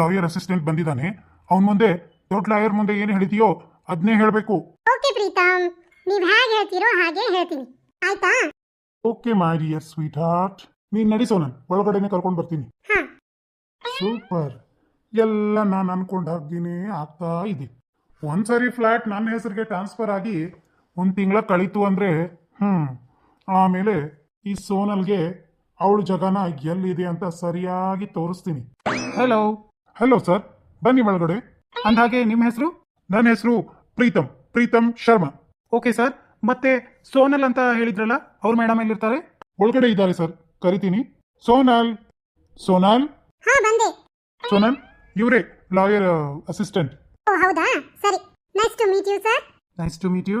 Lawyer assistant ಬಂದಿದ್ದಾನೆ. ಅವನ್ ಮುಂದೆ ದೊಡ್ಡ ಲಾಯರ್ ಮುಂದೆ ಏನು ಹೇಳಿದೆಯೋ ಅದ್ನೇ ಹೇಳಬೇಕು. ಓಕೆ ಪ್ರೀತಮ್ ನೀವ್ ಹೇಗೆ ಹೇಳ್ತೀರೋ ಹಾಗೆ ಹೇಳ್ತೀನಿ. ಆಯ್ತಾ? Okay my dear sweetheart ನೀನ್ ನಡಿಸೋ ನಾನು ಒಳಗಡೆನೆ ಕರ್ಕೊಂಡು ಬರ್ತೀನಿ. ಹಾ. ಸೂಪರ್. ಎಲ್ಲ ನಾನು ಅನ್ಕೊಂಡ ಹಾಗೇನೆ ಆಗ್ತಾ ಇದೆ. ಒಂದ್ಸರಿ ಫ್ಲಾಟ್ ನನ್ನ ಹೆಸರಿಗೆ ಟ್ರಾನ್ಸ್ಫರ್ ಆಗಿ ಒಂದು ತಿಂಗಳ ಕಳೀತು ಅಂದರೆ ಹ್ಞೂ ಆಮೇಲೆ ಈ ಸೋನಲ್ಗೆ ಅವಳ ಜಗನ ಎಲ್ಲಿದೆ ಅಂತ ಸರಿಯಾಗಿ ತೋರಿಸ್ತೀನಿ. ಹಲೋ ಹಲೋ ಸರ್ ಬನ್ನಿ ಒಳಗಡೆ ಅಂದ್ಹಾಗೆ ನಿಮ್ಮ ಹೆಸರು? ನನ್ನ ಹೆಸರು ಪ್ರೀತಮ್. ಪ್ರೀತಮ್ ಶರ್ಮಾ. ಓಕೆ ಸರ್ ಮತ್ತೆ ಸೋನಲ್ ಅಂತ ಹೇಳಿದ್ರಲ್ಲ ಅವ್ರ ಮೇಡಮ್ ಎಲ್ಲಿರ್ತಾರೆ? ಒಳಗಡೆ ಇದ್ದಾರೆ ಸರ್ ಕರಿತೀನಿ. ಸೋನಲ್. ಸೋನಾಲ್? ಹಾ ಬಂದೆ. ಸೋನಲ್ ಇವರೇ ಲಾಯರ್ ಅಸಿಸ್ಟೆಂಟ್ ಓ ಹೌದಾ? ಸರಿ. Nice to meet you sir nice to meet you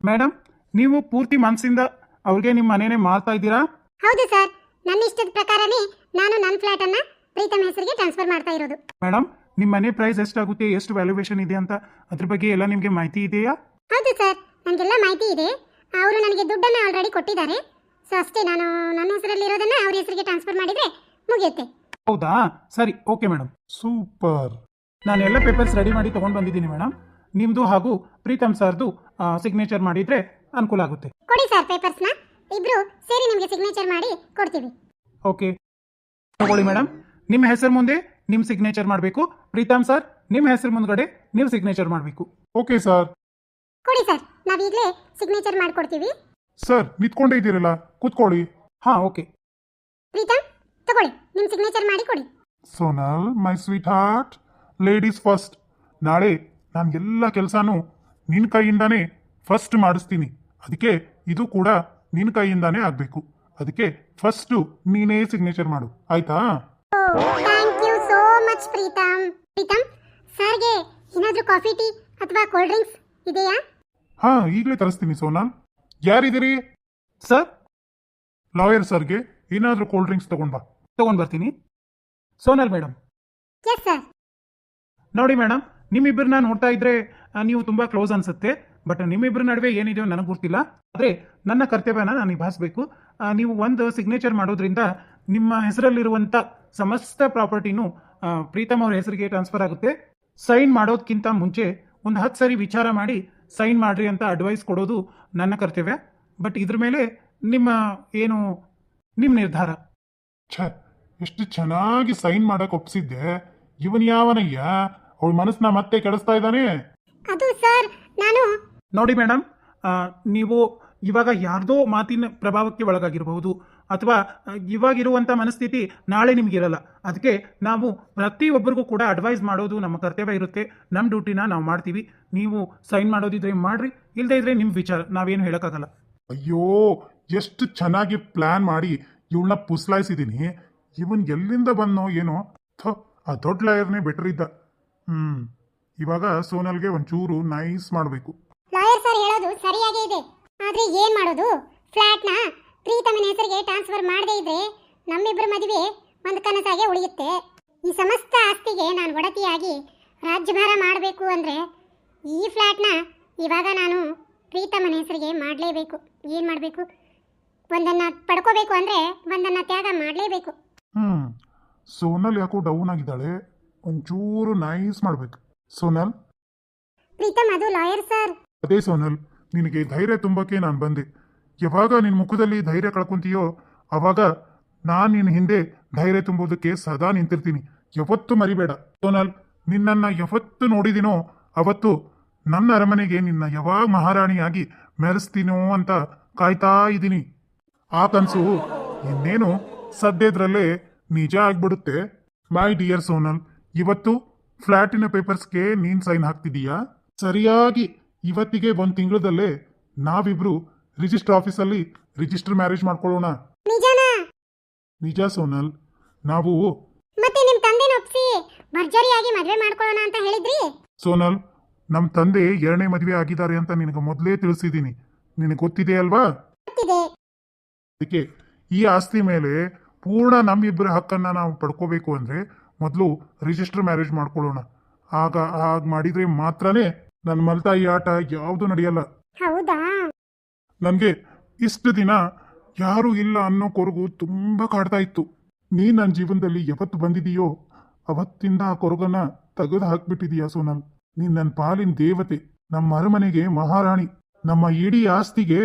madam ನೀವು ಪೂರ್ತಿ ಮನಸ್ಸಿಂದ ಅವ್ರಿಗೆ ನಿಮ್ಮ ಮನೇನೆ ಮಾರ್ತಾ ಇದ್ದೀರಾ? ಹೌದು ಸರ್ ನನ್ನ ಇಷ್ಟದ ಪ್ರಕಾರನೇ ನಾನು ನನ್ನ ಫ್ಲಾಟ್ ಅನ್ನ ಪ್ರೀತಮ್ ಹೆಸರಿಗೆ ಟ್ರಾನ್ಸ್ಫರ್ ಮಾಡ್ತಾ ಇರೋದು. ಮೇಡಮ್ ನಿಮ್ಮ ಮನೆ ಪ್ರೈಸ್ ಎಷ್ಟಾಗುತ್ತೆ ಎಷ್ಟು ವ್ಯಾಲ್ಯೂಯೇಷನ್ ಇದೆ ಅಂತ ಅದ್ರ ಬಗ್ಗೆ ಎಲ್ಲ ನಿಮಗೆ ಮಾಹಿತಿ ಇದೆಯಾ? ಹೌದು ಸರ್ ನನಗೆಲ್ಲ ಮಾಹಿತಿ ಇದೆ. ಅವರು ನನಗೆ ದುಡ್ಡನ್ನ ಆಲ್ರೆಡಿ ಕೊಟ್ಟಿದ್ದಾರೆ. ಸೊ ಅಷ್ಟೇ ನಾನು ನನ್ನ ಹೆಸರಲ್ಲಿ ಇರೋದನ್ನ ಅವ್ರ ಹೆಸರಿಗೆ ಟ್ರಾನ್ಸ್ಫರ್ ಮಾಡಿದ್ರೆ ಮುಗಿಯುತ್ತೆ. ಹೌದಾ? ಸರಿ ಓಕೆ ಮೇಡಮ್ ಸೂಪರ್ ನಾನು ಎಲ್ಲ ಪೇಪರ್ಸ್ ರೆಡಿ ಮಾಡಿ ತಗೊಂಡು ಬಂದಿದ್ದೀನಿ ಮೇಡಮ್ ನಿಮ್ಮದು ಹಾಗೂ ಪ್ರೀತಮ್ ಸರ್ದು ಸಿಗ್ನೇಚರ್ ಮಾಡಿದರೆ ಅನುಕೂಲ ಆಗುತ್ತೆ. ಕೊಡಿ ಸರ್ ಪೇಪರ್ಸ್ನ ಇಬ್ರು ಸೇರಿ ನಿಮಗೆ ಸಿಗ್ನೇಚರ್ ಮಾಡಿ ಕೊಡ್ತೀವಿ. ಓಕೆ ತಗೊಳ್ಳಿ ಮೇಡಮ್ ನಿಮ್ಮ ಹೆಸರು ಮುಂದೆ ನಿಮ್ಮ ಸಿಗ್ನೇಚರ್ ಮಾಡಬೇಕು. ಪ್ರೀತಮ್ ಸರ್ ನಿಮ್ಮ ಹೆಸರು ಮುಂದ್ಗಡೆ ನೀವು ಸಿಗ್ನೇಚರ್ ಮಾಡಬೇಕು. ಓಕೆ ಸರ್ ಕೊಡಿ ಸರ್ ನಾವೀಗಲೇ ಸಿಗ್ನೇಚರ್ ಮಾಡ್ಕೊಡ್ತೀವಿ. ಸರ್ ನಿಂತ್ಕೊಂಡೇ ಇದ್ದೀರಲ್ಲ ಕೂತ್ಕೊಳ್ಳಿ. ಹಾ ಓಕೆ ಪ್ರೀತಮ್ ತಗೊಳ್ಳಿ ನಿಮ್ಮ ಸಿಗ್ನೇಚರ್ ಮಾಡಿ ಕೊಡಿ. Sonal my sweetheart ladies first ನಾಳೆ ನಾನು ಎಲ್ಲ ಕೆಲಸನೂ ನಿನ್ನ ಕೈಯಿಂದಾನೇ ಫಸ್ಟ್ ಮಾಡಿಸ್ತೀನಿ. ಅದಕ್ಕೆ ಇದು ಕೂಡ ನಿನ್ನ ಕೈಯಿಂದಾನೇ ಆಗಬೇಕು. ಅದಕ್ಕೆ ಫಸ್ಟು ನೀನೇ ಸಿಗ್ನೇಚರ್ ಮಾಡು. ಆಯ್ತಾ? Thank you so much Preetham Preetham ಸರ್ಗೆ ಏನಾದರೂ ಕಾಫಿ ಟೀ ಅಥವಾ ಕೋಲ್ಡ್ ಡ್ರಿಂಕ್ಸ್ ಇದೆಯಾ? ಹಾ ಈಗಲೇ ತರಿಸ್ತೀನಿ ಸೋನಲ್ ಯಾರಿದ್ದೀರಿ? ಸರ್ ಲಾಯರ್ ಸರ್ಗೆ ಏನಾದರೂ ಕೋಲ್ಡ್ ಡ್ರಿಂಕ್ಸ್ ತಗೊಂಡ್ ಬಾ. ತಗೊಂಡ್ ಬರ್ತೀನಿ. ಸೋನಲ್ ಮೇಡಮ್ ಎಸ್ ಸರ್ ನೋಡಿ ಮೇಡಮ್ ನಿಮ್ಮಿಬ್ಬರನ್ನ ನೋಡ್ತಾ ಇದ್ರೆ ಆ, ನೀವು ತುಂಬಾ ಕ್ಲೋಸ್ ಅನ್ಸುತ್ತೆ. ಬಟ್ ನಿಮ್ಮಿಬ್ಬರ ನಡುವೆ ಏನಿದೆಯೋ ನನಗೆ ಗೊತ್ತಿಲ್ಲ. ಆದರೆ ನನ್ನ ಕರ್ತವ್ಯನ ನಾನು ನಿಭಾಯಿಸಬೇಕು. ನೀವು ಒಂದು ಸಿಗ್ನೇಚರ್ ಮಾಡೋದ್ರಿಂದ ನಿಮ್ಮ ಹೆಸರಲ್ಲಿರುವಂಥ ಸಮಸ್ತ ಪ್ರಾಪರ್ಟಿನೂ ಪ್ರೀತಮ್ ಅವ್ರ ಹೆಸರಿಗೆ ಟ್ರಾನ್ಸ್ಫರ್ ಆಗುತ್ತೆ. ಸೈನ್ ಮಾಡೋದಕ್ಕಿಂತ ಮುಂಚೆ ಒಂದು ಹತ್ತು ಸರಿ ವಿಚಾರ ಮಾಡಿ ಸೈನ್ ಮಾಡ್ರಿ ಅಂತ ಅಡ್ವೈಸ್ ಕೊಡೋದು ನನ್ನ ಕರ್ತವ್ಯ. ಬಟ್ ಇದ್ರ ಮೇಲೆ ನಿಮ್ಮ ಏನು ನಿಮ್ಮ ನಿರ್ಧಾರ? ಛ ಎಷ್ಟು ಚೆನ್ನಾಗಿ ಸೈನ್ ಮಾಡಕ್ ಒಪ್ಸಿದ್ದೆ. ಇವನ್ ಯಾವನಯ್ಯ? ಅವಳ ಮನಸ್ಸನ್ನ ಮತ್ತೆ ಕೆಡಿಸ್ತಾ ಇದ್ದಾನೆ? ಅದು ಸರ್ ನಾನು ನೋಡಿ ಮೇಡಮ್ ನೀವು ಇವಾಗ ಯಾರ್ದೋ ಮಾತಿನ ಪ್ರಭಾವಕ್ಕೆ ಒಳಗಾಗಿರಬಹುದು. ಅಥವಾ ಇವಾಗಿರುವಂಥ ಮನಸ್ಥಿತಿ ನಾಳೆ ನಿಮಗಿರಲ್ಲ ಅದಕ್ಕೆ ನಾವು ಪ್ರತಿಯೊಬ್ಬರಿಗೂ ಕೂಡ ಅಡ್ವೈಸ್ ಮಾಡೋದು ನಮ್ಮ ಕರ್ತವ್ಯ ಇರುತ್ತೆ. ನಮ್ಮ ಡ್ಯೂಟಿನ ನಾವು ಮಾಡ್ತೀವಿ. ನೀವು ಸೈನ್ ಮಾಡೋದಿದ್ರೆ ಮಾಡ್ರಿ. ಇಲ್ಲದೇ ಇದ್ರೆ ನಿಮ್ಮ ವಿಚಾರ. ನಾವೇನು ಹೇಳೋಕ್ಕಾಗಲ್ಲ. ಅಯ್ಯೋ, ಎಷ್ಟು ಚೆನ್ನಾಗಿ ಪ್ಲಾನ್ ಮಾಡಿ ಇವಳನ್ನ ಪುಸ್ಲಾಯಿಸಿದ್ದೀನಿ ಇವನ್ ಎಲ್ಲಿಂದ ಬಂದೋ ಏನೋ. ಥೋ, ಆ ದೊಡ್ಡ ಲಾಯರ್ನೇ ಬೆಟರ್ ಇದ್ದ. ಹ್ಮ್, ಇವಾಗ ಸೋನಲ್ಗೆ ಒಂಚೂರು ನೈಸ್ ಮಾಡಬೇಕು ಲಾಯರ್ ಸರ್ ಹೇಳೋದು ಸರಿಯಾಗೇ ಇದೆ ಆದ್ರೆ ಏನು ಮಾಡೋದು? ಫ್ಲ್ಯಾಟ್ನ ಪ್ರೀತಮನ ಹೆಸರಿಗೆ ಟ್ರಾನ್ಸ್ಫರ್ ಮಾಡದೇ ಇದ್ರೆ ನಮ್ಮಿಬ್ಬರ ಮದುವೆ ಒಂದು ಕನಸಾಗೆ ಉಳಿಯುತ್ತೆ. ಈ ಸಮಸ್ತ ಆಸ್ತಿಗೆ ನಾನು ಒಡತಿಯಾಗಿ ರಾಜ್ಯಭಾರ ಮಾಡಬೇಕು ಅಂದ್ರೆ ಈ ಫ್ಲ್ಯಾಟ್ನ ಇವಾಗ ನಾನು ಪ್ರೀತಮನ ಹೆಸರಿಗೆ ಮಾಡಲೇಬೇಕು. ಏನು ಮಾಡಬೇಕು? ಒಂದನ್ನು ಪಡ್ಕೋಬೇಕು ಅಂದ್ರೆ ಒಂದನ್ನು ತ್ಯಾಗ ಮಾಡಲೇಬೇಕು. ಹ್ಮ್. ಸೋನಲ್ ಯಾಕೋ ಡೌನ್ ಆಗಿದ್ದಾಳೆ. ಒಂಚೂರು ನೈಸ್ ಮಾಡಬೇಕು. ಸೋನಲ್? ಪ್ರೀತಮ್ ಅದು ಲಾಯರ್ ಸರ್ ಅದೇ ಸೋನಲ್. ನಿನಗೆ ಧೈರ್ಯ ತುಂಬಕ್ಕೆ ನಾನು ಬಂದೆ. ಯಾವಾಗ ನಿನ್ನ ಮುಖದಲ್ಲಿ ಧೈರ್ಯ ಕಳ್ಕೊಂತೀಯೋ, ಅವಾಗ ನಾನು ನಿನ್ನ ಹಿಂದೆ ಧೈರ್ಯ ತುಂಬೋದಕ್ಕೆ ಸದಾ ನಿಂತಿರ್ತೀನಿ. ಯಾವತ್ತೂ ಮರಿಬೇಡ. ಸೋನಲ್ ನಿನ್ನನ್ನು ಯಾವತ್ತು ನೋಡಿದಿನೋ, ಅವತ್ತು ನನ್ನ ಅರಮನೆಗೆ ನಿನ್ನ ಯಾವಾಗ ಮಹಾರಾಣಿಯಾಗಿ ಮೆರೆಸ್ತೀನೋ ಅಂತ ಕಾಯ್ತಾ ಇದ್ದೀನಿ. ಆ ಕನಸು ಇನ್ನೇನು ಸದ್ಯದ್ರಲ್ಲೇ ನಿಜ ಆಗ್ಬಿಡುತ್ತೆ. ಮೈ ಡಿಯರ್ ಸೋನಲ್ ಇವತ್ತು ಫ್ಲ್ಯಾಟಿನ ಪೇಪರ್ಸ್ಗೆ ನೀನ್ ಸೈನ್ ಹಾಕ್ತಿದೀಯಾ? ಸರಿಯಾಗಿ. ಇವತ್ತಿಗೆ ಒಂದು ತಿಂಗಳದಲ್ಲೇ ನಾವಿಬ್ರು ರಿಜಿಸ್ಟರ್ ಆಫೀಸಲ್ಲಿ ರಿಜಿಸ್ಟರ್ ಮ್ಯಾರೇಜ್ ಮಾಡ್ಕೊಳ್ಳೋಣ. ನಿಜನಾ? ನಿಜ ಸೋನಲ್ ನಾವು ಮತ್ತೆ ನಿಮ್ ತಂದೆನ ಒಪ್ಸಿ ಭರ್ಜರಿಯಾಗಿ ಮದ್ವೆ ಮಾಡ್ಕೊಳ್ಳೋಣ ಅಂತ ಹೇಳಿದ್ರಿ? ಸೋನಲ್ ನಮ್ಮ ತಂದೆ ಎರಡನೇ ಮದುವೆ ಆಗಿದ್ದಾರೆ ಅಂತ ನಿನಗೆ ಮೊದಲೇ ತಿಳಿಸಿದ್ದೀನಿ. ನಿನಗೆ ಗೊತ್ತಿದೆ ಅಲ್ವಾ? ಗೊತ್ತಿದೆ. ಅದಕ್ಕೆ ಈ ಆಸ್ತಿ ಮೇಲೆ ಪೂರ್ಣ ನಮ್ಮಿಬ್ಬರ ಹಕ್ಕನ್ನ ನಾವು ಪಡ್ಕೋಬೇಕು ಅಂದ್ರೆ ಮೊದಲು ರಿಜಿಸ್ಟರ್ ಮ್ಯಾರೇಜ್ ಮಾಡ್ಕೊಳ್ಳೋಣ. ಆಗ ಹಾಗೆ ಮಾಡಿದ್ರೆ ಮಾತ್ರನೇ ನನ್ನ ಮಲ್ತಾಯಿ ಆಟ ಯಾವುದು ನಡೆಯಲ್ಲ. ಹೌದಾ? ನನಗೆ ಇಷ್ಟು ದಿನ ಯಾರು ಇಲ್ಲ ಅನ್ನೋ ಕೊರಗು ತುಂಬ ಕಾಡ್ತಾ ಇತ್ತು. ನೀ ನನ್ನ ಜೀವನದಲ್ಲಿ ಯಾವತ್ತು ಬಂದಿದೀಯೋ ಅವತ್ತಿಂದ ಆ ಕೊರಗನ್ನ ತೆಗೆದು ಹಾಕ್ಬಿಟ್ಟಿದೀಯ ಸೋನಲ್. ನೀನ್ ನನ್ನ ಪಾಲಿನ ದೇವತೆ ನಮ್ಮ ಅರಮನೆಗೆ ಮಹಾರಾಣಿ ನಮ್ಮ ಇಡೀ ಆಸ್ತಿಗೆ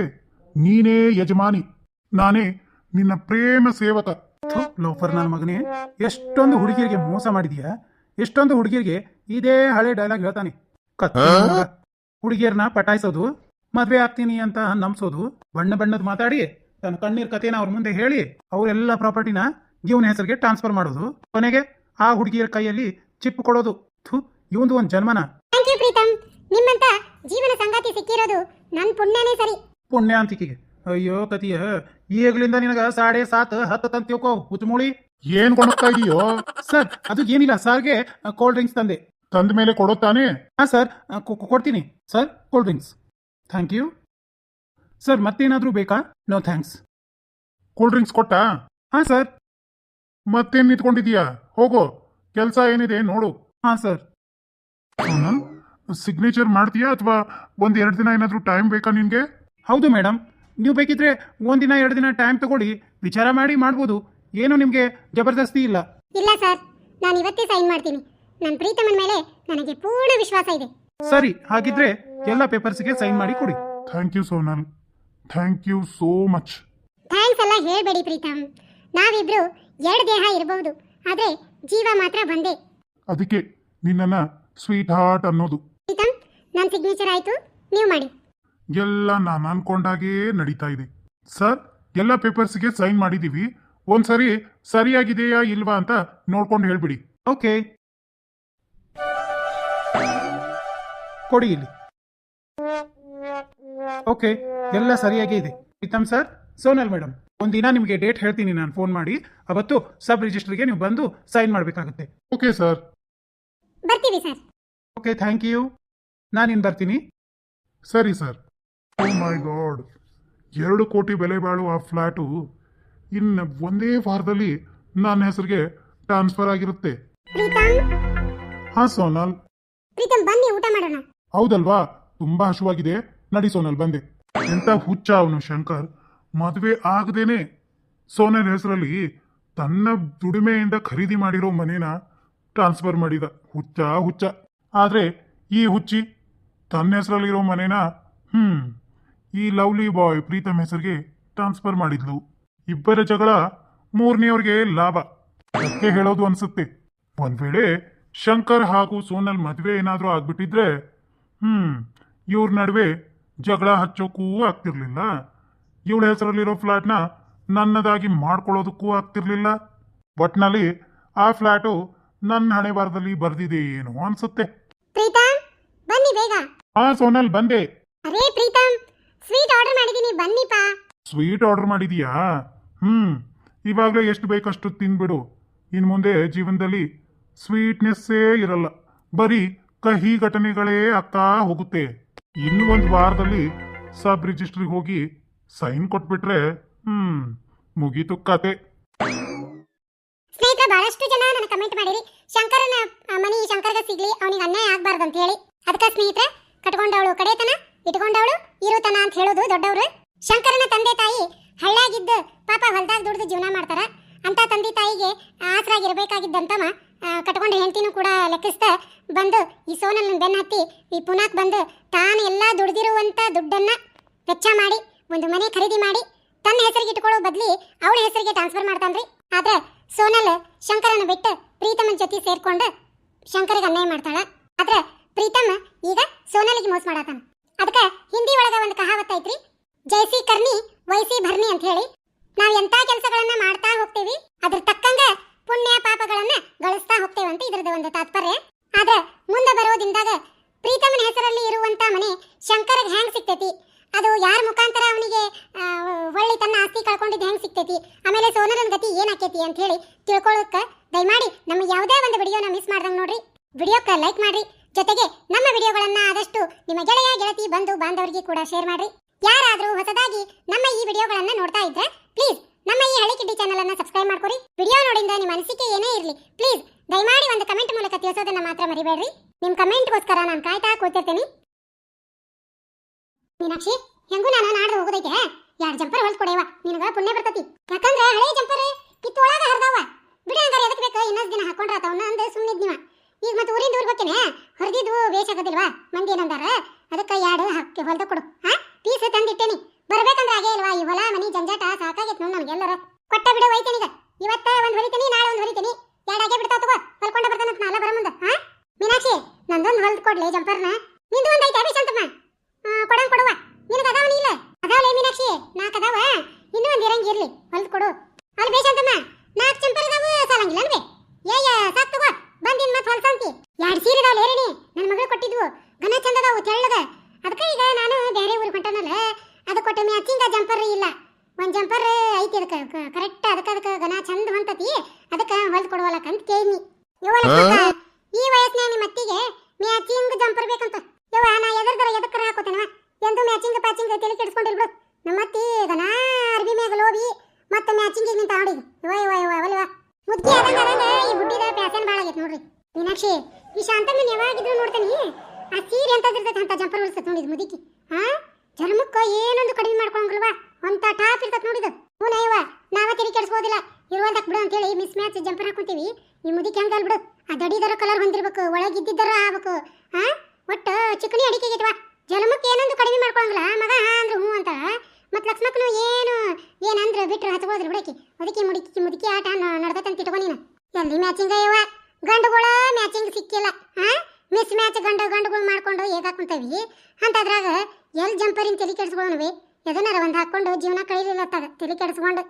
ನೀನೇ ಯಜಮಾನಿ. ನಾನೇ ನಿನ್ನ ಪ್ರೇಮ ಸೇವಕ. ಲೋಫರ್ ನನ್ನ ಮಗನೇ ಎಷ್ಟೊಂದು ಹುಡುಗಿಯರಿಗೆ ಮೋಸ ಮಾಡಿದೀಯಾ? ಎಷ್ಟೊಂದು ಹುಡುಗಿಯರಿಗೆ ಇದೇ ಹಳೆ ಡೈಲಾಗ್ ಹೇಳ್ತಾನೆ. ಹುಡುಗಿಯರನ್ನ ಪಟಾಯಿಸೋದು ಮದ್ವೆ ಆಗ್ತೀನಿ ಅಂತ ನಂಬಿಸೋದು ಬಣ್ಣ ಬಣ್ಣದ ಮಾತಾಡಿ ತನ್ನ ಕಣ್ಣೀರ್ ಕಥೆನ ಅವ್ರ ಮುಂದೆ ಹೇಳಿ ಅವರೆಲ್ಲ ಪ್ರಾಪರ್ಟಿನ ಇವನ ಹೆಸರಿಗೆ ಟ್ರಾನ್ಸ್ಫರ್ ಮಾಡೋದು. ಕೊನೆಗೆ ಆ ಹುಡುಗಿಯರ ಕೈಯಲ್ಲಿ ಚಿಪ್ ಕೊಡೋದು. ಥು ಇವಂದು ಒಂದ್ ಜನ್ಮನ. ನಿಮ್ಮಂತ ಜೀವನ ಸಂಗಾತಿ ಸಿಕ್ಕಿರೋದು ನನ್ನ ಪುಣ್ಯನೇ ಸರಿ. ಪುಣ್ಯಾಂತಿಕೆಗೆ ಅಯ್ಯೋ ಕತಿಯ ಈಗಲಿಂದ ನಿನಗ ಸಾಡೆ ಸಾತ್ ಹತ್ತು ತಂತ ತಿಳ್ಕೋ ಹುಚ್ಚುಮೂಳಿ ಏನ್ ಕೊಡಕ್ತಾ ಇದೀಯೋ? ಸರ್ ಅದು ಏನಿಲ್ಲ ಸರ್ಗೆ ಕೋಲ್ಡ್ ಡ್ರಿಂಕ್ಸ್ ತಂದೆ. ತಂದ ಮೇಲೆ ಕೊಡುತ್ತಾನೆ ಹಾಂ ಸರ್. ಕೊಡ್ತೀನಿ. Sir cold drinks thank you sir ಮತ್ತೇನಾದರೂ ಬೇಕಾ? ನೋ ಥ್ಯಾಂಕ್ಸ್ ಕೂಲ್ ಡ್ರಿಂಕ್ಸ್ ಕೊಟ್ಟಾ? ಹಾಂ ಸರ್. ಮತ್ತೇನು ನಿಂತ್ಕೊಂಡಿದೀಯಾ ಹೋಗೋ. ಕೆಲಸ ಏನಿದೆ ನೋಡು. ಹಾಂ ಸರ್. ಸಿಗ್ನೇಚರ್ ಮಾಡ್ತೀಯಾ ಅಥವಾ ಒಂದು ಎರಡು ದಿನ ಏನಾದರೂ ಟೈಮ್ ಬೇಕಾ ನಿನ್ಗೆ? ಹೌದು ಮೇಡಮ್ ನೀವು ಬೇಕಿದ್ರೆ ಒಂದಿನ ಎರಡು ದಿನ ಟೈಮ್ ತಗೊಳ್ಳಿ. ವಿಚಾರ ಮಾಡಿ ಮಾಡ್ಬೋದು. ಏನು ನಿಮಗೆ ಜಬರ್ದಸ್ತಿ ಇಲ್ಲ. ಇಲ್ಲ ಸರ್. ನಾನು ಇವತ್ತೇ ಸೈನ್ ಮಾಡ್ತೀನಿ. ನನ್ನ ಪ್ರೀತಮನ ಮೇಲೆ ನನಗೆ ಪೂರ್ಣ ವಿಶ್ವಾಸ ಇದೆ. ಸರಿ ಹಾಗಿದ್ರೆ ಎಲ್ಲ ಪೇಪರ್ಸ್ಗೆ ಸೈನ್ ಮಾಡಿ ಕೊಡಿ. Thank you Sonal. Thank you so much. Thanks ಎಲ್ಲ ಹೇಳಬೇಡಿ ಪ್ರೀತಮ್. ನಾವಿಬ್ರು ಎರಡು ದೇಹ ಇರಬಹುದು ಆದ್ರೆ ಜೀವ ಮಾತ್ರ ಒಂದೇ ಅದಕ್ಕೆ ನಿನ್ನನ್ನ ಸ್ವೀಟ್ ಹಾರ್ಟ್ ಅನ್ನೋದು. ಪ್ರೀತಮ್ ನನ್ನ ಸಿಗ್ನೇಚರ್ ಆಯ್ತು. ನೀವು ಮಾಡಿ. ಎಲ್ಲ ನಾನು ಅನ್ಕೊಂಡಾಗೇ ನಡೀತಾ ಇದೆ. ಸರ್ ಎಲ್ಲ ಪೇಪರ್ಸ್ಗೆ ಸೈನ್ ಮಾಡಿದೀವಿ. ಒಂದ್ಸರಿ ಸರಿಯಾಗಿದೆಯಾ ಇಲ್ವಾ ಅಂತ ನೋಡ್ಕೊಂಡು ಹೇಳ್ಬಿಡಿ. ಓಕೆ. ಕೊಡಿ ಇಲ್ಲಿ. ಓಕೆ ಎಲ್ಲ ಸರಿಯಾಗಿ ಇದೆ. ಪ್ರೀತಮ್ ಸರ್ ಸೋನಲ್ ಮೇಡಮ್ ಒಂದಿನ ನಿಮಗೆ ಡೇಟ್ ಹೇಳ್ತೀನಿ ನಾನು ಫೋನ್ ಮಾಡಿ. ಅವತ್ತು ಸಬ್ ರಿಜಿಸ್ಟರ್ಗೆ ನೀವು ಬಂದು ಸೈನ್ ಮಾಡಬೇಕಾಗುತ್ತೆ. ಓಕೆ ಸರ್ ಬರ್ತೀವಿ ಸರ್ ಓಕೆ ಥ್ಯಾಂಕ್ ಯು ನಾನಿನ್ ಬರ್ತೀನಿ. ಸರಿ ಸರ್ ಓ ಮೈ ಗಾಡ್ ಎರಡು ಕೋಟಿ ಬೆಲೆ ಬಾಳುವ ಆ ಫ್ಲ್ಯಾಟು ಇನ್ನು ಒಂದೇ ವಾರದಲ್ಲಿ ನನ್ನ ಹೆಸರಿಗೆ ಟ್ರಾನ್ಸ್ಫರ್ ಆಗಿರುತ್ತೆ. ಪ್ರೀತಮ್? ಹಾ ಸೋನಲ್. ಪ್ರೀತಮ್ ಬನ್ನಿ ಊಟ ಮಾಡೋಣ. ಹೌದಲ್ವಾ? ತುಂಬಾ ಹಸುವಾಗಿದೆ. ನಡಿ ಸೋನಲ್, ಬಂದೆ. ಎಂತ ಹುಚ್ಚ ಅವನು ಶಂಕರ್. ಮದುವೆ ಆಗದೇನೆ ಸೋನಲ್ ಹೆಸರಲ್ಲಿ ತನ್ನ ದುಡಿಮೆಯಿಂದ ಖರೀದಿ ಮಾಡಿರೋ ಮನೇನ ಟ್ರಾನ್ಸ್ಫರ್ ಮಾಡಿದ. ಹುಚ್ಚ ಹುಚ್ಚ. ಆದ್ರೆ ಈ ಹುಚ್ಚಿ ತನ್ನ ಹೆಸರಲ್ಲಿರೋ ಮನೇನ, ಹ್ಮ್, ಈ ಲವ್ಲಿ ಬಾಯ್ ಪ್ರೀತಮ್ ಹೆಸರಿಗೆ ಟ್ರಾನ್ಸ್ಫರ್ ಮಾಡಿದ್ಲು. ಇಬ್ಬರ ಜಗಳ ಮೂರನೆಯವ್ರಿಗೆ ಲಾಭ. ಅದಕ್ಕೆ ಹೇಳೋದು ಅನ್ಸುತ್ತೆ. ಒಂದ್ ವೇಳೆ ಶಂಕರ್ ಹಾಗೂ ಸೋನಲ್ ಮದುವೆ ಏನಾದರೂ ಆಗ್ಬಿಟ್ಟಿದ್ರೆ ಹ್ಮ್ ಇವ್ರ ನಡುವೆ ಜಗಳ ಹಚ್ಚೋಕ್ಕೂ ಆಗ್ತಿರ್ಲಿಲ್ಲ. ಇವಳ ಹೆಸರಲ್ಲಿರೋ ಫ್ಲಾಟ್ನ ನನ್ನದಾಗಿ ಮಾಡ್ಕೊಳ್ಳೋದಕ್ಕೂ ಆಗ್ತಿರ್ಲಿಲ್ಲ. ಒಟ್ನಲ್ಲಿ ಆ ಫ್ಲಾಟು ನನ್ನ ಹಣೆ ಬಾರದಲ್ಲಿ ಬರ್ದಿದೆ ಏನು ಅನ್ಸುತ್ತೆ. ಪ್ರೀತಮ್ ಬನ್ನಿ ಬೇಗ. ಹಾ ಸೋನಲ್ ಬಂದೆ. ಅರೇ ಪ್ರೀತಮ್ ಸ್ವೀಟ್ ಆರ್ಡರ್ ಮಾಡಿದೀನಿ ಬನ್ನಿಪ್ಪ. ಸ್ವೀಟ್ ಆರ್ಡರ್ ಮಾಡಿದೀಯಾ? ಹ್ಮ್ ಇವಾಗಲೇ ಎಷ್ಟು ಬೇಕಷ್ಟು ತಿನ್ಬಿಡು. ಇನ್ ಮುಂದೆ ಜೀವನದಲ್ಲಿ ಸ್ವೀಟ್ನೆಸ್ಸೇ ಇರಲ್ಲ. ಬರೀ ಕಹಿ ಘಟನೆಗಳೇ ಆಗ್ತಾ ಹೋಗುತ್ತೆ. ಇನ್ನು ಒಂದು ವಾರದಲ್ಲಿ ಸಬ್ ರಿಜಿಸ್ಟ್ರಿಗೆ ಹೋಗಿ ಸೈನ್ ಕೊಟ್ಬಿಟ್ರೆ, ಹ್ಮ್, ಮುಗೀತು ಕತೆ. ಸ್ನೇಹಿತರೆ, ಬಹಳಷ್ಟು ಜನ ನನಗೆ ಕಮೆಂಟ್ ಮಾಡಿರಿ. ಶಂಕರನ ಮನಿ ಶಂಕರ್ಗ ಸಿಗ್ಲಿ ಅವನಿಗೆ ಅನ್ಯಾಯ ಆಗ್ಬಾರ್ದು ಅಂತ ಹೇಳಿ ಅದಕ್ಕೆ ಸ್ನೇಹಿತರೆ ಕಟ್ಕೊಂಡವಳು ಕಡೆತನ ಇಟ್ಕೊಂಡವಳು ಇರುತನ ಅಂತ ಹೇಳೋದು ದೊಡ್ಡವರು ಶಂಕರನ ತಂದೆ ತಾಯಿ ಹಳ್ಳ್ಯಾಗಿದ್ದ ಪಾಪ ಹೊಲ್ದಾಗ ದುಡ್ದು ಜೀವನ ಮಾಡ್ತಾರ ಅಂತ ತಂದೆ ತಾಯಿಗೆ ಆಸರಾಗಿರ್ಬೇಕಾಗಿದ್ದಂತವ ಆ, ಕಟ್ಕೊಂಡ ಹೆಂಡತಿನೂ ಕೂಡ ಲೆಕ್ಕಿಸ್ತಾ ಬಂದು ಈ ಸೋನಲ್ ಬೆನ್ನ ಹತ್ತಿ ಈ ಪುನಾಕ್ ಬಂದು ತಾನು ಎಲ್ಲ ದುಡ್ದಿರುವಂತ ದುಡ್ಡನ್ನ ವೆಚ್ಚ ಮಾಡಿ, ಒಂದು ಮನೆ ಖರೀದಿ ಮಾಡಿ, ತನ್ನ ಹೆಸರಿಗೆ ಇಟ್ಕೊಳ್ಳೋ ಬದಲಿ ಅವಳ ಹೆಸರಿಗೆ ಟ್ರಾನ್ಸ್ಫರ್ ಮಾಡ್ತಾನ್ರಿ. ಆದ್ರೆ ಸೋನಲ್ ಶಂಕರನ ಬಿಟ್ಟು ಪ್ರೀತಮನ ಜೊತೆ ಸೇರ್ಕೊಂಡು ಶಂಕರಿಗೆ ಅನ್ಯಾಯ ಮಾಡ್ತಾಳ. ಆದ್ರೆ ಪ್ರೀತಮ್ ಈಗ ಸೋನಲಿಗೆ ಮೋಸ ಮಾಡತಾನ. ಅದಕ್ಕೆ ಹಿಂದಿ ಒಳಗ ಒಂದು ಕಹಾವತ್ ಐತ್ರಿ ಜೈಸಿ ಕರ್ನಿ, ವೈಸಿ ಭರ್ನಿ ಅಂತ ಹೇಳಿ. ನಾವ್ ಎಂತ ಕೆಲಸಗಳನ್ನ ಮಾಡ್ತಾ ಹೋಗ್ತೀವಿ, ಅದ್ರ ತಕ್ಕಂಗ ಪುಣ್ಯ ಪಾಪಗಳನ್ನ ಗಳಿಸ್ತಾ ಹೋಗ್ತೇವೆ ಅಂತ ಇದ್ರದ್ದು ಒಂದು ತಾತ್ಪರ್ಯ. ಆದ್ರೆ ಮುಂದೆ ಬರೋ ದಿನದಾಗ ಪ್ರೀತಮನ ಹೆಸರಲ್ಲಿ ಇರುವಂತ ಮನೆ ಶಂಕರಗ್ ಹ್ಯಾಂಗ್ ಸಿಗ್ತೈತಿ? ಅದು ಯಾರ ಮುಖಾಂತರ ಅವನಿಗೆ ಹೊಳ್ಳಿ ತನ್ನ ಆಸ್ತಿ ಕಳ್ಕೊಂಡಿದ್ದು ಹೆಂಗ್ ಸಿಗ್ತೈತಿ? ಆಮೇಲೆ ಸೋನರನ್ ಗತಿ ಏನಾಕೈತಿ ಅಂತ ಹೇಳಿ ತಿಳ್ಕೊಳ್ಳೋಕೆ ದಯಮಾಡಿ ನಮ್ಮ ಯಾವುದೇ ಒಂದು ವಿಡಿಯೋನ ಮಿಸ್ ಮಾಡ್ದಂಗ್ ನೋಡ್ರಿ. ವಿಡಿಯೋಕ್ಕೆ ಲೈಕ್ ಮಾಡ್ರಿ. ಜೊತೆಗೆ ನಮ್ಮ ವಿಡಿಯೋಗಳನ್ನ ಆದಷ್ಟು ನಿಮ್ಮ ಗೆಳೆಯ, ಗೆಳತಿ, ಬಂಧು, ಬಾಂಧವರಿಗೆ ಕೂಡ ಶೇರ್ ಮಾಡ್ರಿ. ಯಾರಾದರೂ ಹೊಸದಾಗಿ ನಮ್ಮ ಈ ವಿಡಿಯೋಗಳನ್ನ ನೋಡ್ತಾ ಇದ್ರೆ ಪ್ಲೀಸ್ ನಮ್ಮ ಈ ಹಳಿ ಕಿಡ್ಡಿ ಚಾನಲ್ ಅನ್ನು ಸಬ್ಸ್ಕ್ರೈಬ್ ಮಾಡ್ಕೊರಿ. ವಿಡಿಯೋ ನೋಡಿಂದ ನಿಮ್ಮ ಅನಿಸಿಕೆ ಏನೇ ಇರಲಿ ಪ್ಲೀಸ್ ದಯಮಾಡಿ ಒಂದು ಕಮೆಂಟ್ ಮೂಲಕ ತಿಳಿಸೋದನ್ನ ಮಾತ್ರ ಮರಿಬೇಡ್ರಿ. ನಿಮ್ ಕಮೆಂಟ್ಗೋಸ್ಕರ ನಾನು ಕಾಯ್ತಾ ಕೂತಿರ್ತೀನಿ. ಮೀನಾಕ್ಷಿ, ಹೆಂಗೂ ನಾನು ನಾಡ್ದು ಹೋಗೋದೈತೆ? ಎರಡು ಜಂಪರ್ ಹೊಲ್ಸ್ ಕೊಡೆಯವ ನಿನಗ ಪುಣ್ಯ ಬರ್ತತಿ. ಯಾಕಂದ್ರೆ ಹಳೆ ಜಂಪರ್ ಕಿತ್ತು ಒಳಗ ಹರಿದವ. ಬಿಡ ಅಂದ್ರೆ ಎದಕ್ಕೆ ಬೇಕು? ಇನ್ನೊಂದು ದಿನ ಹಾಕೊಂಡ್ರ ತಾವನ್ನ ಅಂದ್ರೆ ಸುಮ್ಮನಿದ್ ನೀವ ಈಗ ಮತ್ತೆ ಊರಿಂದ ಊರಿಗೆ ಹೋಗ್ತೇನೆ ಹೊರದಿದ್ದು ವೇಷ ಆಗೋದಿಲ್ವಾ ಮಂದಿ ಏನಂದಾರ? ಅದಕ್ಕೆ ಎರಡು ಹಾಕಿ ಹೊಲ್ದ ಕೊಡು. ಹಾ? ಪೀಸ್ ತಂದಿಟ್ಟೇನಿ ಬರ್ಬೇಕಂದ್ರೆ ಹಾಗೆ ಇಲ್ವಾ? ಈ ಹೊಲ, ಮನಿ, ಜಂಜಾಟ ಸಾಕಾಗೈತೆ ನೋಡಿ ನಮಗೆಲ್ಲರ ಕೊಟ್ಟ ಬಿಡು ಹೋಯ್ತೇನೆ ಇವತ್ತ ಒಂದು ಹೊಲಿತೀನಿ, ನಾಳೆ ಒಂದು ಹೊಲಿತೀನಿ. ಎರಡಾಗೆ ಬಿಡ್ತಾ ತಗೋ, ಹೊಲ್ಕೊಂಡ ಬರ್ತಾನಂತ ನಾಳೆ ಬರ ಮುಂದೆ ಹಾ? ಮೀನಾಕ್ಷಿ, ನಂದೊಂದು ಹೊಲ್ದು ಕೊಡ್ಲಿ ಜಂಪರ್ನ. ನಿಂದು ಒಂದು ಐತೆ ಅಭಿಷ್ ಅಂತಮ್ಮ ಕೊಡಂಗ್ ಕೊಡುವ. ನಿನಗೆ ಅದಾವ ನೀ ಇಲ್ಲ ಅದಾವಲೇ ಮೀನಾಕ್ಷಿ? ನಾಲ್ಕು ಅದಾವ ಇನ್ನೂ ಒಂದ್ ಇರಂಗಿ ಇರ್ಲಿ. ಹೊಲ್ದು ಕೊಡು. ಅಲ್ಲಿ ಬೇಷಂತಮ್ಮ ನಾಲ್ಕು ಚಂಪರ್ ಅದಾವು ಸಾಲಂಗಿಲ್ಲ ಅಲ್ವೇ ಏಯ ಸಾಕ್ ತಗೋ. ಬಂದಿನ್ ಮತ್ತೆ ಹೊಲ್ಸಂತಿ ಎರಡು ಸೀರೆ ಅದಾವ ಲೇರಣಿ ನನ್ನ ಮಗಳು ಕೊಟ್ಟಿದ್ವು. ಘನ ಚಂದ ಅದಾವು ತೆಳ್ಳಗ ಅದಕ್ಕೆ ಈಗ ನಾನು ಬೇರೆ ಊರಿಗೆ ಹೊಂಟನಲ್ಲ, ಅದು ಕೊಟ್ಟ ಮ್ಯಾಚಿಂಗ ಜಂಪರ್ ಇಲ್ಲ. ಒಂದ್ ಜಂಪರ್ ಐತಿ ಅದಕ್ಕೆ. ಕರೆಕ್ಟ್ ಅದಕ್ಕ, ಅದಕ್ಕೆ ಘನ ಚಂದ ಹೊಂತತಿ. ಅದಕ್ಕೆ ಹೊಲ್ದು ಕೊಡುವಲ್ಲಕ ಅಂತ ಕೇಳಿ ಈ ವಯಸ್ಸಿನಾಗ ನಿಮ್ಮ ಅತ್ತಿಗೆ ಮ್ಯಾಚಿಂಗ್ ಜಂಪರ್ ಬೇಕಂತ? ಯವ್ವ, ನಾ ಎದರ್ದರ ಎದಕ್ಕರ ಹಾಕೋತೇನವ ಎಂದು ಮ್ಯಾಚಿಂಗ್ ಪ್ಯಾಚಿಂಗ್ ತಲೆ ಕೆಡಿಸ್ಕೊಂಡಿಲ್ ಬಿಡು. ನಮ್ಮ ಅತ್ತಿ ಘನ ಅರ್ಬಿ ಮ್ಯಾಗ ಲೋಬಿ, ಮತ್ತೆ ಮ್ಯಾಚಿಂಗ್ ನಿಂತ ನೋಡಿ. ಯವ್ವ ಯವ್ವ ಯವ್ವ, ಅವಲ್ವ? ಮುದ್ಕಿ ಅದಂಗ ಅದಂಗ ಈ ಬುಡ್ಡಿದ ಪ್ಯಾಸನ್ ಭಾಳ ಆಗೈತೆ ನೋಡ್ರಿ. ಮೀನಾಕ್ಷಿ, ಈ ಶಾಂತಮ್ಮನ್ ಯಾವಾಗಿದ್ರು ನೋಡ್ತೀನಿ? ಆ ಸೀರೆ ಎಂತದಿರ್ತೈತೆ ಅಂತ ಜಂಪರ್ ಹೊಲ್ಸತ್ ನೋಡಿದ್ ಮುದುಕಿ. ಹಾ ಚರ್ಮಕ್ಕ ಏನೊಂದು ಕಡಿಮೆ ಮಾಡ್ಕೊಂಗಲ್ವಾ ಅಂತ ಟಾಪ್ ಇರ್ತತ್ ನೋಡಿದ ಹೂನಯ್ಯವ ನಾವ ತೆರಿ ಕೆಡಿಸ್ಬೋದಿಲ್ಲ. ಇರುವಂತಕ್ ಬಿಡು ಅಂತೇಳಿ ಮಿಸ್ ಮ್ಯಾಚ್ ಜಂಪರ್ ಹಾಕೊಂತೀವಿ. ಈ ಮುದುಕಿ ಹಂಗಲ್ ಬಿಡು. ಆ ದಡಿದರ ಕಲರ್ ಹೊಂದಿರ್ಬೇಕು, ಒಳಗಿದ್ದಿದ್ದರ ಆಗ್ಬೇಕು. ಹಾ ಒಟ್ಟು ಚಿಕಣಿ ಅಡಿಕೆಗಿಟ್ವಾ ಜಲಮಕ್ಕೆ ಏನೊಂದು ಕಡಿಮೆ ಮಾಡ್ಕೊಳಂಗಿಲ್ಲ, ಮಗ ಅಂದ್ರೆ ಹ್ಞೂ ಅಂತ. ಮತ್ತು ಲಕ್ಷ್ಮಕ್ಕನು ಏನು, ಏನಂದ್ರೆ ಬಿಟ್ಟರು ಹಚ್ಕೊಳ್ಳೋದ್ರಿ ಬಿಡಕಿ. ಅದಕ್ಕೆ ಮುದುಕಿ ಮುದುಕಿ ಆಟ ನಡ್ದತ್ತಂತ ಇಟ್ಕೊ ನೀನು. ಎಲ್ಲಿ ಮ್ಯಾಚಿಂಗ್ ಅಯ್ಯವ ಗಂಡುಗಳ ಮ್ಯಾಚಿಂಗ್ ಸಿಕ್ಕಿಲ್ಲ ಹಾ ಮಿಸ್ ಮ್ಯಾಚ್ ಗಂಡು ಗಂಡುಗಳು ಮಾಡ್ಕೊಂಡು ಹೇಗ ಕುಂತವಿ? ಅಂತದ್ರಾಗ ಎಲ್ ಜಂಪರಿನ್ ತಲೆ ಕೆಡಿಸ್ಕೊಳ್ಳೋಣವಿ ಎದನ್ನಾರ ಒಂದು ಹಾಕ್ಕೊಂಡು ಜೀವನ ಕಳೀಲಿಲ್ಲ ತಗ ತಲೆ ಕೆಡಿಸ್ಕೊಂಡು.